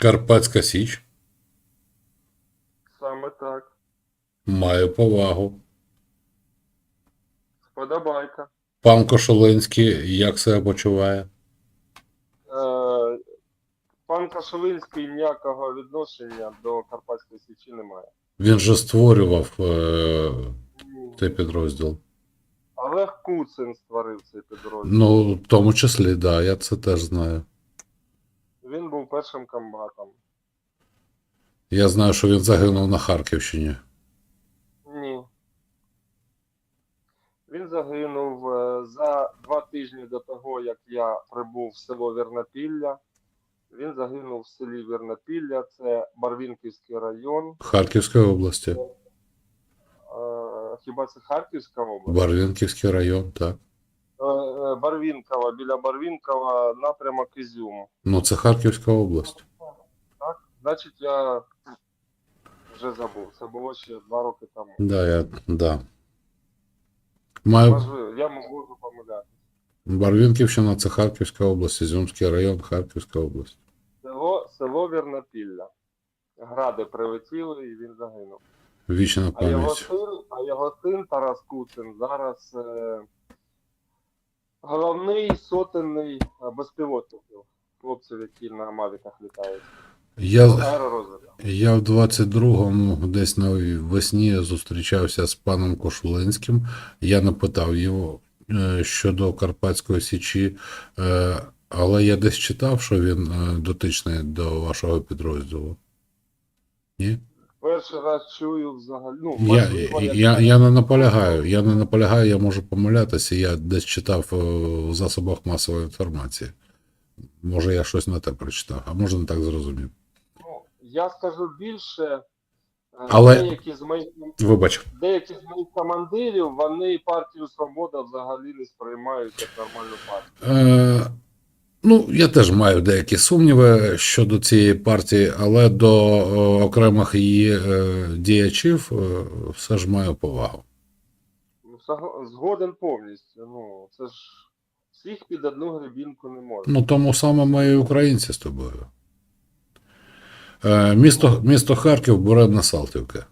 Карпатська Січ. Саме так. Маю повагу. Сподобайка. Пан Кошелинський як себе почуває? Е, пан Кашелинський ніякого відношення до Карпатської Січі не має. Він же створював е, цей підрозділ. Олег Куцин створив цей підрозділ. Ну, в тому числі, да, я це теж знаю. Він був першим комбатом. Я знаю, що він загинув на Харківщині. Ні. Він загинув е, за два тижні до того, як я прибув в село Вірнопілля. Він загинув в селі Вірнопілля, це Барвінківський район. Харківської області. Е, Хіба це Харківська область? Барвінківський район, так. Е, е, Барвінкова, біля Барвінкова, напрямок Ізюм. Ну, це Харківська область. Так? Значить, я вже забув. Це було ще два роки тому. Да, я, да. Маю Можливо, я можу помилятися. Барвінківщина, це Харківська область, Ізюмський район, Харківська область. Село, село Вірнопілля. Гради прилетіли і він загинув. Вічна А його син, а його син Тарас Куцин зараз е, головний сотенний безпілотників. Хлопців, які на мавіках літають. Я, я в 22-му десь навесні зустрічався з паном Кошулинським. Я напитав його е, щодо Карпатської Січі, е, але я десь читав, що він е, дотичний до вашого підрозділу. Ні? Перший раз чую взагалі. Ну, Я, можливо, я, я не наполягаю. Я не наполягаю, я можу помилятися. Я десь читав е, в засобах масової інформації. Може, я щось не те прочитав, а може не так зрозумів. Ну, я скажу більше, е, Але- деякі, з моїх, Вибач. деякі з моїх командирів, вони партію Свобода взагалі не сприймають як нормальну партію. Е, ну, я теж маю деякі сумніви щодо цієї партії, але до е, окремих її е, діячів е, все ж маю повагу. Ну, згоден повністю. Ну, це ж всіх під одну гребінку не можна. Ну, тому саме ми і українці з тобою. Місто, місто Харків, Буремна Салтівка.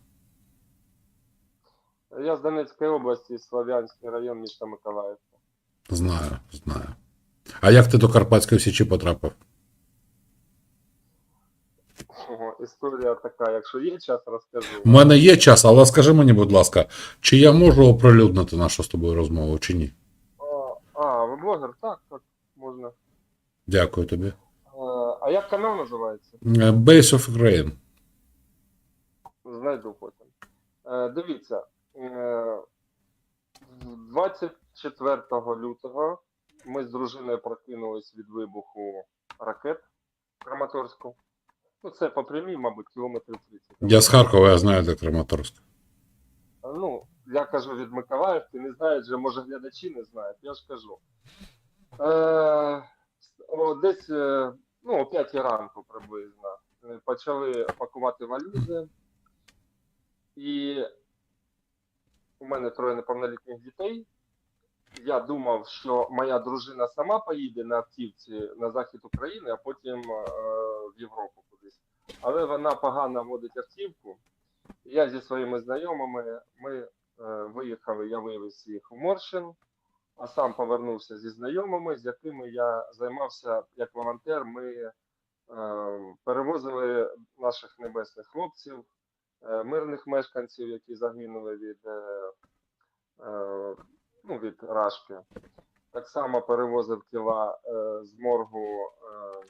Я з Донецької області, Слов'янський район міста Миколаївка. Знаю, знаю. А як ти до Карпатської Січі потрапив? Історія така, якщо є час, розкажу. У мене є час, але скажи мені, будь ласка, чи я можу оприлюднити нашу з тобою розмову, чи ні? А, а, ви блогер? Так, так, можна. Дякую тобі. Е, А як канал називається? Е, Base of Ukraine. Знайду потім. Е, дивіться, е, 24 лютого ми з дружиною прокинулись від вибуху ракет в Краматорську. Ну, це по прямій, мабуть, кілометрів 30. Я з Харкова, я знаю, де Краматорськ. Ну, я кажу від Миколаївки, не знають же, може глядачі не знають, я ж кажу. Е, о, десь е, ну, о 5 ранку приблизно е, почали пакувати валізи. І у мене троє неповнолітніх дітей. Я думав, що моя дружина сама поїде на автівці на захід України, а потім е, в Європу кудись. Але вона погано водить автівку. Я зі своїми знайомими ми е, виїхали, я вивез їх в Моршин, а сам повернувся зі знайомими, з якими я займався як волонтер. Ми е, перевозили наших небесних хлопців, е, мирних мешканців, які загинули від, е, е, ну, від рашки. Так само перевозив тіла е, з моргу е,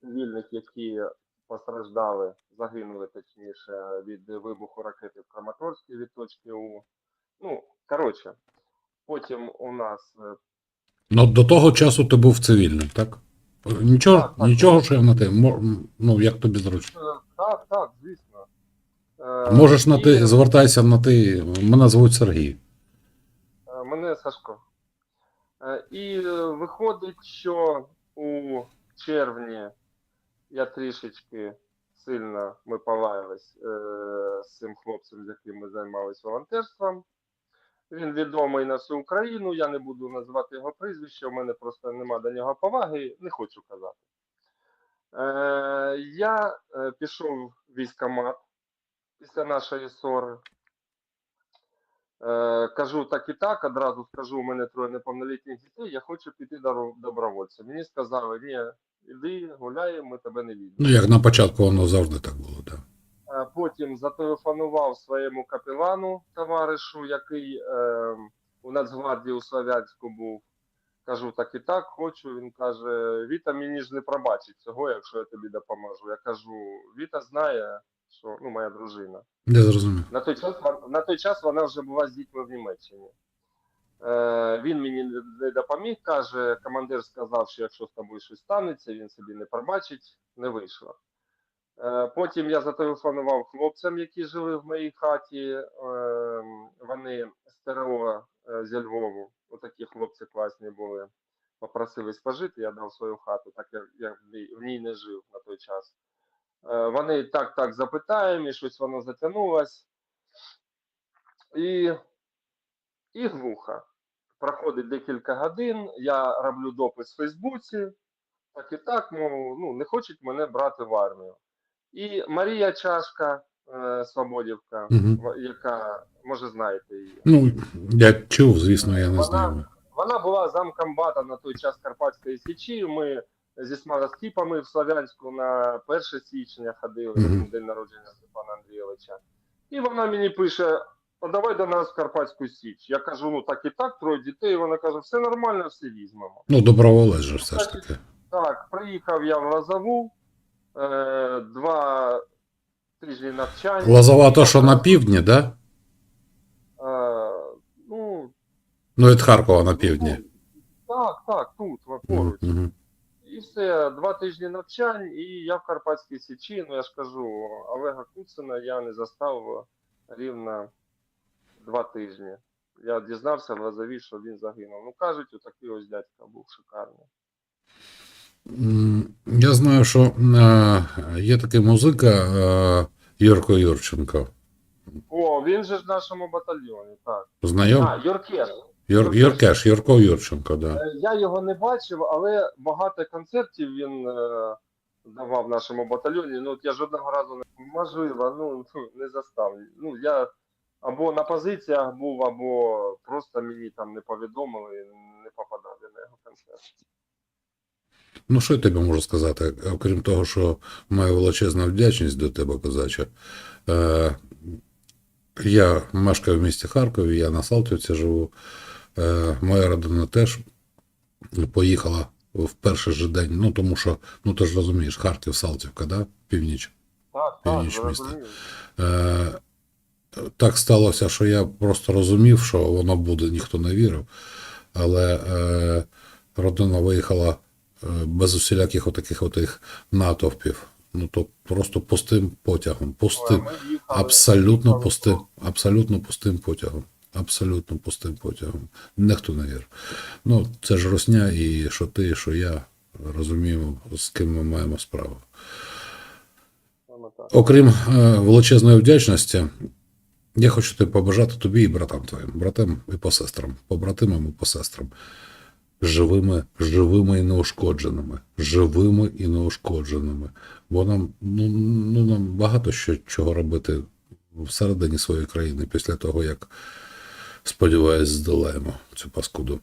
цивільних, які постраждали, загинули точніше від вибуху ракети в Краматорській від точки У. Ну, коротше, потім у нас е, Ну, до того часу ти був цивільним, так? Нічого, Так, так. нічого, що я на ти. Ну, як тобі зручно. е, так, так, звісно. Е, Можеш на ти, звертайся на ти. Мене звуть Сергій. Мене Сашко. Е, І е, виходить, що у червні я трішечки сильно ми полаялись е, з цим хлопцем, з яким ми займалися волонтерством. Він відомий на всю Україну, я не буду називати його прізвище, у мене просто нема до нього поваги, не хочу казати. Е, я пішов в військкомат після нашої ссори. Е, кажу так і так, одразу скажу, у мене троє неповнолітніх дітей, я хочу піти добро- добровольцем. Мені сказали, ні, іди, гуляй, ми тебе не відемо. Ну, як на початку воно завжди так було, так. Е, Потім зателефонував своєму капелану, товаришу, який е, у Нацгвардії у Слов'янську був. Кажу, так і так, хочу. Він каже: Віта мені ж не пробачить цього, якщо я тобі допоможу. Я кажу, Віта знає, що ну, моя дружина. Я зрозумів. На той час, на той час вона вже була з дітьми в Німеччині. Е, він мені не- допоміг, каже, командир сказав, що якщо з тобою щось станеться, він собі не пробачить, не вийшло. Е, потім я зателефонував хлопцям, які жили в моїй хаті. Е, вони з ТРО е, зі Львову, отакі хлопці класні були. Попросились пожити, я дав свою хату, так як я в ній не жив на той час. Е, Вони так так запитаємо, і щось воно затягнулось. І, і глухо. Проходить декілька годин, я роблю допис в Фейсбуці, так і так, мов, ну, не хочуть мене брати в армію. І Марія Чашка, е, Свободівка, в- яка, може, знаєте її. Ну, я чув, звісно, я не Вона- знаю. Вона була замкомбата на той час Карпатської Січі. Ми зі смароскіпами в Слов'янську на 1 січня ходили на день народження Степана Андрійовича. І вона мені пише: а давай до нас в Карпатську Січ. Я кажу, ну так і так, троє дітей. Вона каже, все нормально, все візьмемо. Ну, доброволець же все ж таки. Так, приїхав я в Лозову, е, два тижні навчання. Лозова то, що на півдні, да? Е, ну, Ну, від Харкова на півдні. так, так, тут, поруч. мгм. І все, два тижні навчань, і я в Карпатській Січі, ну я ж кажу, Олега Куцина я не застав рівно два тижні. Я дізнався в Лозові, що він загинув. Ну кажуть, отакий ось дядька був шикарний. Я знаю, що е, є такий музика е, Юрко Юрченко. О, він же в нашому батальйоні, так. Знайом? А, Юркеш. Юр, Юркеш, Юрко Юрченко, да. Е, Я його не бачив, але багато концертів він е, давав нашому батальйоні. Ну, от я жодного разу не можливо, ну ну, не застав. Ну, я або на позиціях був, або просто мені там не повідомили, не попадав я на його концерт. Ну, що я тобі можу сказати, окрім того, що маю величезну вдячність до тебе, козаче. Е, я мешкаю в місті Харкові, я на Салтівці живу. Е, моя родина теж поїхала в перший же день. Ну, тому що, ну ти ж розумієш, Харків, Салтівка, да? північ. Так, Північ так, міста. розумію. Е, так сталося, що я просто розумів, що воно буде, ніхто не вірив. Але е, родина виїхала без усіляких отаких отих натовпів. Ну, то просто пустим потягом. Пустим. Абсолютно пустим, абсолютно пустим потягом. Абсолютно пустим потягом. Ніхто не вірив. Ну, це ж росня, і що ти, і що я розуміємо, з ким ми маємо справу. Окрім е, величезної вдячності, я хочу тобі побажати тобі і братам твоїм, братам і посестрам, побратимам і посестрам. Живими, живими і неушкодженими, живими і неушкодженими. Бо нам, ну, ну, нам багато що чого робити всередині своєї країни після того, як, сподіваюсь, здолаємо цю паскуду.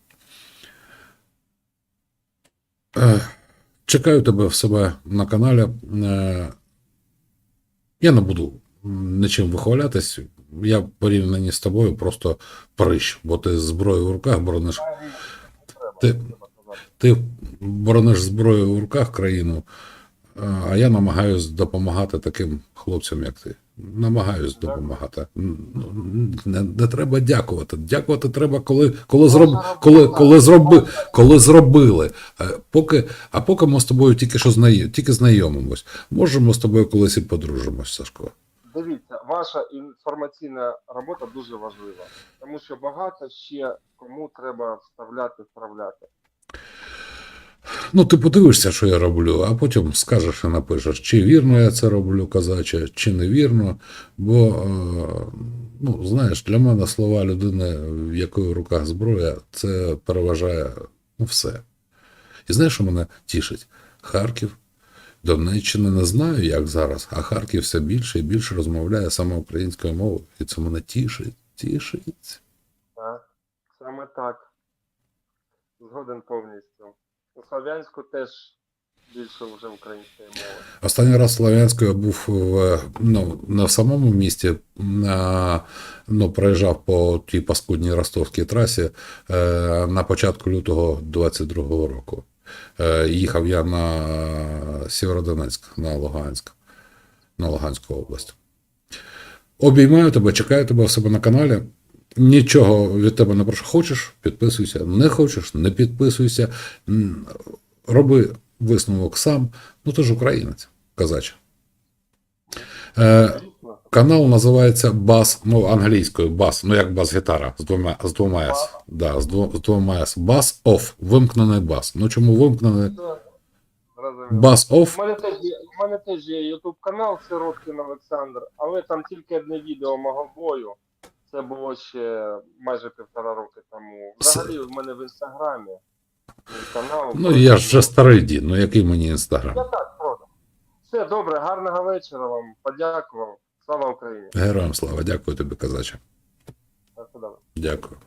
Е, Чекаю тебе в себе на каналі. Е, я не буду нічим вихвалятись. Я в порівнянні з тобою просто прищ, бо ти з зброєю в руках борониш. Ти-. Ти борониш зброєю в руках країну, а я намагаюсь допомагати таким хлопцям, як ти. Намагаюсь допомагати. Ну, Не, не треба дякувати. Дякувати треба, коли, коли, зроб, коли, коли, зроби, коли зробили. А поки, а поки ми з тобою тільки що знайомі, тільки знайомимось. Можемо з тобою колись і подружимось, Сашко. Дивіться, ваша інформаційна робота дуже важлива, тому що багато ще кому треба вставляти, вправляти. Ну, ти подивишся, що я роблю, а потім скажеш і напишеш, чи вірно я це роблю, козаче, чи невірно. Бо, е, ну, знаєш, для мене слова людини, в якої в руках зброя, це переважає ну, все. І знаєш, що мене тішить? Харків, Донеччина не знаю, як зараз, а Харків все більше і більше розмовляє саме українською мовою. І це мене тішить, тішить. Так, саме так. Згоден повністю. У Слов'янську теж більше вже української мови. Останній раз Слов'янською був в, ну, в самому місті, а, ну, проїжджав по тій паскудній ростовській трасі е, на початку лютого 22-го року. Е, їхав я на Сєвєродонецьк, на Луганськ, на Луганську область. Обіймаю тебе, чекаю тебе в себе на каналі. Нічого від тебе не прошу. Хочеш, підписуйся. Не хочеш, не підписуйся. Роби висновок сам. Ну ти ж українець, казаче. Е, канал називається Бас, ну, англійською бас, ну як бас-гітара з двома, з двома. Бас. Да, з, дво, з двома S. Бас off. Вимкнений бас. Ну чому вимкнений? Бас У мене теж є, у мене теж є YouTube канал Сироткін Олександр, але там тільки одне відео мого бою. Це було ще майже півтора роки тому. Взагалі в мене в інстаграмі канал. Ну я ж вже старий дід, ну який мені інстаграм. Я так просто. Все добре, гарного вечора вам. Подякував. Слава Україні. Героям слава, дякую тобі, казаче. Дякую.